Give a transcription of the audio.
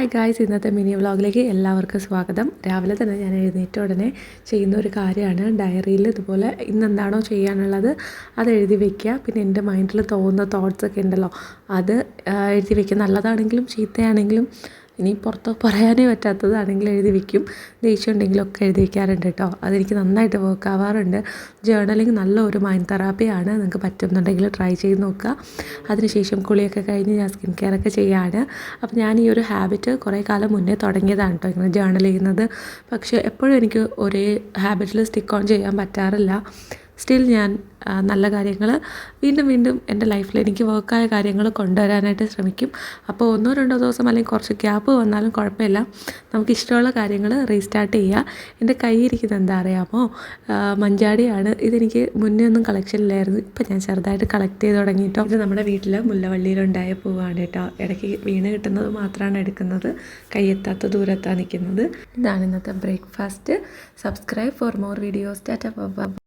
Hi guys ഇന്നത്തെ mini വ്ളോഗിലേക്ക് എല്ലാവർക്കും സ്വാഗതം. രാവിലെ തന്നെ ഞാൻ എഴുന്നേറ്റ ഉടനെ ചെയ്യുന്ന ഒരു കാര്യമാണ്. ഡയറിയിൽ ഇതുപോലെ ഇന്നെന്താണോ ചെയ്യാനുള്ളത് അത് എഴുതി വെക്കുക പിന്നെ എന്റെ മൈൻഡിൽ തോന്നുന്ന തോട്ട്സ് ഒക്കെ ഉണ്ടല്ലോ. അത് എഴുതി വെക്കുക നല്ലതാണെങ്കിലും ചീത്തയാണെങ്കിലും ഇനി പുറത്ത് പറയാനേ പറ്റാത്തതാണെങ്കിൽ എഴുതി വെക്കും. ദേഷ്യം ഉണ്ടെങ്കിലൊക്കെ എഴുതി വയ്ക്കാറുണ്ട് കേട്ടോ. അതെനിക്ക് നന്നായിട്ട് വർക്ക് ആവാറുണ്ട്. ജേർണലിങ് നല്ല ഒരു മൈൻഡ് തെറാപ്പിയാണ് നിങ്ങൾക്ക് പറ്റുന്നുണ്ടെങ്കിൽ ട്രൈ ചെയ്ത് നോക്കുക. അതിനുശേഷം കുളിയൊക്കെ കഴിഞ്ഞ് ഞാൻ സ്കിൻ കെയർ ഒക്കെ ചെയ്യാണ്. അപ്പോൾ ഞാൻ ഈ ഒരു ഹാബിറ്റ് കുറേ കാലം മുന്നേ തുടങ്ങിയതാണ് കേട്ടോ ഇങ്ങനെ ജേർണൽ ചെയ്യുന്നത്. പക്ഷേ എപ്പോഴും എനിക്ക് ഒരേ ഹാബിറ്റിൽ സ്റ്റിക്ക് ഓൺ ചെയ്യാൻ പറ്റാറില്ല. സ്റ്റിൽ ഞാൻ നല്ല കാര്യങ്ങൾ വീണ്ടും വീണ്ടും എന്റെ ലൈഫിൽ എനിക്ക് വർക്കായ കാര്യങ്ങൾ കൊണ്ടുവരാനായിട്ട് ശ്രമിക്കും. അപ്പോൾ ഒന്നോ രണ്ടോ ദിവസം അല്ലെങ്കിൽ കുറച്ച് ഗ്യാപ്പ് വന്നാലും കുഴപ്പമില്ല. നമുക്ക് ഇഷ്ടമുള്ള കാര്യങ്ങൾ റീസ്റ്റാർട്ട് ചെയ്യുക എന്റെ കയ്യിരിക്കുന്നത് എന്താ അറിയാമോ? മഞ്ചാടിയാണ്. ഇതെനിക്ക് മുന്നേ ഒന്നും കളക്ഷനിലായിരുന്നു ഇപ്പം ഞാൻ ചെറുതായിട്ട് കളക്ട് ചെയ്ത് തുടങ്ങിയിട്ടോ. ഇത് നമ്മുടെ വീട്ടിൽ മുല്ലവള്ളിയിലുണ്ടായ പൂവാണ് കേട്ടോ. ഇടയ്ക്ക് വീണ് കിട്ടുന്നത് മാത്രമാണ് എടുക്കുന്നത്. കൈയെത്താത്ത ദൂരത്താണ് നിൽക്കുന്നത്. ഇതാണ് ഇന്നത്തെ breakfast subscribe for more videos tata